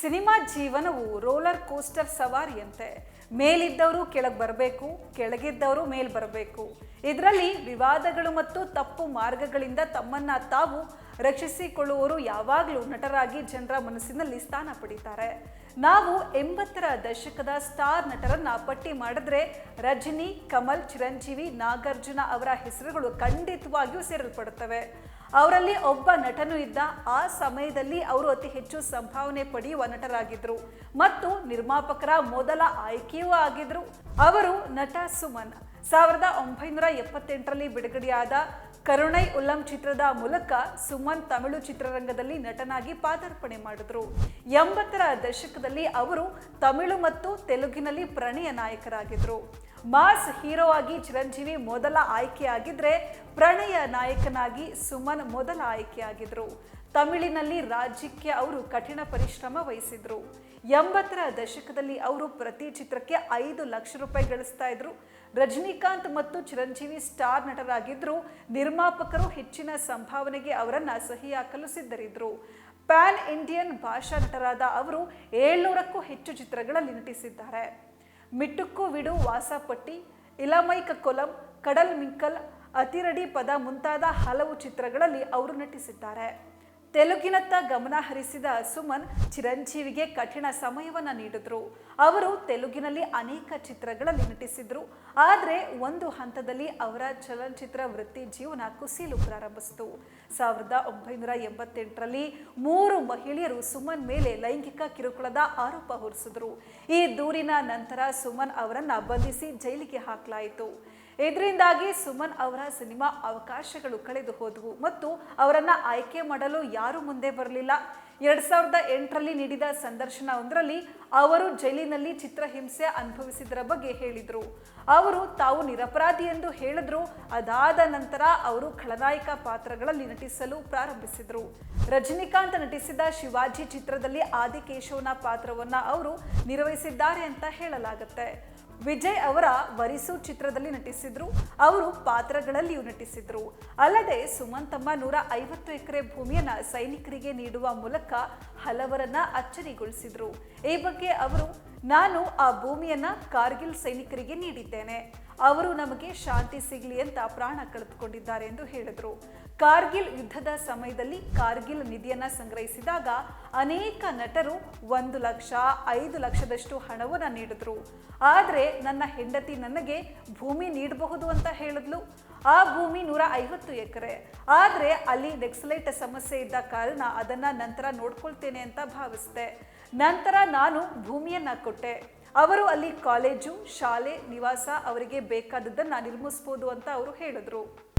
Cinema ಜೀವನವು roller coaster ಸವಾರಿಯಂತೆ. ಮೇಲಿದ್ದವರು ಕೆಳಗೆ ಬರಬೇಕು, ಕೆಳಗಿದ್ದವರು ಮೇಲ್ ಬರಬೇಕು. ಇದರಲ್ಲಿ ವಿವಾದಗಳು ಮತ್ತು ತಪ್ಪು ಮಾರ್ಗಗಳಿಂದ ತಮ್ಮನ್ನ ತಾವು ರಕ್ಷಿಸಿಕೊಳ್ಳುವವರು ಯಾವಾಗಲೂ ನಟರಾಗಿ ಜನರ ಮನಸ್ಸಿನಲ್ಲಿ ಸ್ಥಾನ ಪಡೀತಾರೆ. ನಾವು ಎಂಬತ್ತರ ದಶಕದ ಸ್ಟಾರ್ ನಟರನ್ನ ಪಟ್ಟಿ ಮಾಡಿದ್ರೆ ರಜನಿ, ಕಮಲ್, ಚಿರಂಜೀವಿ, ನಾಗಾರ್ಜುನ ಅವರ ಹೆಸರುಗಳು ಖಂಡಿತವಾಗಿಯೂ ಸೇರಲ್ಪಡುತ್ತವೆ ಅವರಲ್ಲಿ ಒಬ್ಬ ನಟನು ಇದ್ದ ಆ ಸಮಯದಲ್ಲಿ ಅವರು ಅತಿ ಹೆಚ್ಚು ಸಂಭಾವನೆ ಪಡೆಯುವ ನಟರಾಗಿದ್ರು. ಮತ್ತು ನಿರ್ಮಾಪಕರ ಮೊದಲ ಆಯ್ಕೆಯೂ ಆಗಿದ್ರು. ಅವರು ನಟ ಸುಮನ್. ಸಾವಿರದ ಒಂಬೈನೂರ ಎಪ್ಪತ್ತೆಂಟರಲ್ಲಿ ಬಿಡುಗಡೆಯಾದ ಕರುಣೈ ಉಲ್ಲಂ ಚಿತ್ರದ ಮೂಲಕ ಸುಮನ್ ತಮಿಳು ಚಿತ್ರರಂಗದಲ್ಲಿ ನಟನಾಗಿ ಪಾದಾರ್ಪಣೆ ಮಾಡಿದ್ರು. ಎಂಬತ್ತರ ದಶಕದಲ್ಲಿ ಅವರು ತಮಿಳು ಮತ್ತು ತೆಲುಗಿನಲ್ಲಿ ಪ್ರಣಯ ನಾಯಕರಾಗಿದ್ರು. ಮಾಸ್ ಹೀರೋ ಆಗಿ ಚಿರಂಜೀವಿ ಮೊದಲ ಆಯ್ಕೆಯಾಗಿದ್ರೆ ಪ್ರಣಯ ನಾಯಕನಾಗಿ ಸುಮನ್ ಮೊದಲ ಆಯ್ಕೆಯಾಗಿದ್ರು. ತಮಿಳಿನಲ್ಲಿ ರಾಜ್ಯಕ್ಕೆ ಅವರು ಕಠಿಣ ಪರಿಶ್ರಮ ವಹಿಸಿದ್ರು. ಎಂಬತ್ತರ ದಶಕದಲ್ಲಿ ಅವರು ಪ್ರತಿ ಚಿತ್ರಕ್ಕೆ ಐದು ಲಕ್ಷ ರೂಪಾಯಿ ಗಳಿಸ್ತಾ ಇದ್ರು. ರಜನಿಕಾಂತ್ ಮತ್ತು ಚಿರಂಜೀವಿ ಸ್ಟಾರ್ ನಟರಾಗಿದ್ರು. ನಿರ್ಮಾಪಕರು ಹೆಚ್ಚಿನ ಸಂಭಾವನೆಗೆ ಅವರನ್ನ ಸಹಿ ಹಾಕಲು ಸಿದ್ಧರಿದ್ರು. ಪ್ಯಾನ್ ಇಂಡಿಯನ್ ಭಾಷಾ ನಟರಾದ ಅವರು ಏಳ್ನೂರಕ್ಕೂ ಹೆಚ್ಚು ಚಿತ್ರಗಳಲ್ಲಿ ನಟಿಸಿದ್ದಾರೆ. ಮಿಟ್ಟುಕ್ಕು ವಿಡು ವಾಸಪಟ್ಟಿ ಇಲಮೈಕ ಕೊಲಂ ಕಡಲ್ ಮಿಂಕಲ್ ಅತಿರಡಿ ಪದ ಮುಂತಾದ ಹಲವು ಚಿತ್ರಗಳಲ್ಲಿ ಅವರು ನಟಿಸಿದ್ದಾರೆ. ತೆಲುಗಿನತ್ತ ಗಮನ ಹರಿಸಿದ ಸುಮನ್ ಚಿರಂಜೀವಿಗೆ ಕಠಿಣ ಸಮಯವನ್ನು ನೀಡಿದ್ರು. ಅವರು ತೆಲುಗಿನಲ್ಲಿ ಅನೇಕ ಚಿತ್ರಗಳಲ್ಲಿ ನಟಿಸಿದ್ರು. ಆದರೆ ಒಂದು ಹಂತದಲ್ಲಿ ಅವರ ಚಲನಚಿತ್ರ ವೃತ್ತಿ ಜೀವನ ಕುಸಿಯಲು ಪ್ರಾರಂಭಿಸಿತು. ಸಾವಿರದ ಒಂಬೈನೂರ ಎಂಬತ್ತೆಂಟರಲ್ಲಿ ಮೂರು ಮಹಿಳೆಯರು ಸುಮನ್ ಮೇಲೆ ಲೈಂಗಿಕ ಕಿರುಕುಳದ ಆರೋಪ ಹೊರಿಸಿದ್ರು. ಈ ದೂರಿನ ನಂತರ ಸುಮನ್ ಅವರನ್ನ ಬಂಧಿಸಿ ಜೈಲಿಗೆ ಹಾಕಲಾಯಿತು. ಇದರಿಂದಾಗಿ ಸುಮನ್ ಅವರ ಸಿನಿಮಾ ಅವಕಾಶಗಳು ಕಳೆದು ಹೋದವು ಮತ್ತು ಅವರನ್ನು ಆಯ್ಕೆ ಮಾಡಲು ಯಾರು ಮುಂದೆ ಬರಲಿಲ್ಲ. ಎರಡ್ ಸಾವಿರದ ಎಂಟರಲ್ಲಿ ನೀಡಿದ ಸಂದರ್ಶನ ಒಂದರಲ್ಲಿ ಅವರು ಜೈಲಿನಲ್ಲಿ ಚಿತ್ರಹಿಂಸೆ ಅನುಭವಿಸಿದರ ಬಗ್ಗೆ ಹೇಳಿದರು. ಅವರು ತಾವು ನಿರಪರಾಧಿ ಎಂದು ಹೇಳಿದ್ರು. ಅದಾದ ನಂತರ ಅವರು ಖಳನಾಯಕ ಪಾತ್ರಗಳಲ್ಲಿ ನಟಿಸಲು ಪ್ರಾರಂಭಿಸಿದರು. ರಜನಿಕಾಂತ್ ನಟಿಸಿದ ಶಿವಾಜಿ ಚಿತ್ರದಲ್ಲಿ ಆದಿಕೇಶವನ ಪಾತ್ರವನ್ನ ಅವರು ನಿರ್ವಹಿಸಿದ್ದಾರೆ ಅಂತ ಹೇಳಲಾಗುತ್ತೆ. ವಿಜಯ್ ಅವರ ವರಿಸು ಚಿತ್ರದಲ್ಲಿ ನಟಿಸಿದ್ರು, ಅವರು ಪಾತ್ರಗಳಲ್ಲಿಯೂ ನಟಿಸಿದ್ರು. ಅಲ್ಲದೆ ಸುಮಂತಮ್ಮ ತಮ್ಮ ನೂರ ಐವತ್ತು ಎಕರೆ ಭೂಮಿಯನ್ನು ಸೈನಿಕರಿಗೆ ನೀಡುವ ಮೂಲಕ ಹಲವರನ್ನ ಅಚ್ಚರಿಗೊಳಿಸಿದ್ರು. ಈ ಬಗ್ಗೆ ಅವರು, ನಾನು ಆ ಭೂಮಿಯನ್ನ ಕಾರ್ಗಿಲ್ ಸೈನಿಕರಿಗೆ ನೀಡಿದ್ದೇನೆ. ಅವರು ನಮಗೆ ಶಾಂತಿ ಸಿಗಲಿ ಅಂತ ಪ್ರಾಣ ಕಳೆದುಕೊಂಡಿದ್ದಾರೆ ಎಂದು ಹೇಳಿದರು. ಕಾರ್ಗಿಲ್ ಯುದ್ಧದ ಸಮಯದಲ್ಲಿ ಕಾರ್ಗಿಲ್ ನಿಧಿಯನ್ನ ಸಂಗ್ರಹಿಸಿದಾಗ ಅನೇಕ ನಟರು ಒಂದು ಲಕ್ಷ, ಐದು ಲಕ್ಷದಷ್ಟು ಹಣವನ್ನು ನೀಡಿದ್ರು. ಆದರೆ ನನ್ನ ಹೆಂಡತಿ ನನಗೆ ಭೂಮಿ ನೀಡಬಹುದು ಅಂತ ಹೇಳಿದ್ಲು. ಆ ಭೂಮಿ ನೂರ ಐವತ್ತು ಎಕರೆ. ಆದರೆ ಅಲ್ಲಿ ನೆಕ್ಸಲೈಟ್ ಸಮಸ್ಯೆ ಇದ್ದ ಕಾರಣ ಅದನ್ನ ನಂತರ ನೋಡ್ಕೊಳ್ತೇನೆ ಅಂತ ಭಾವಿಸಿದೆ. ನಂತರ ನಾನು ಭೂಮಿಯನ್ನ ಕೊಟ್ಟೆ. ಅವರು ಅಲ್ಲಿ ಕಾಲೇಜು, ಶಾಲೆ, ನಿವಾಸ ಅವರಿಗೆ ಬೇಕಾದದ್ದನ್ನ ನಿರ್ಮಿಸ್ಬೋದು ಅಂತ ಅವರು ಹೇಳಿದ್ರು.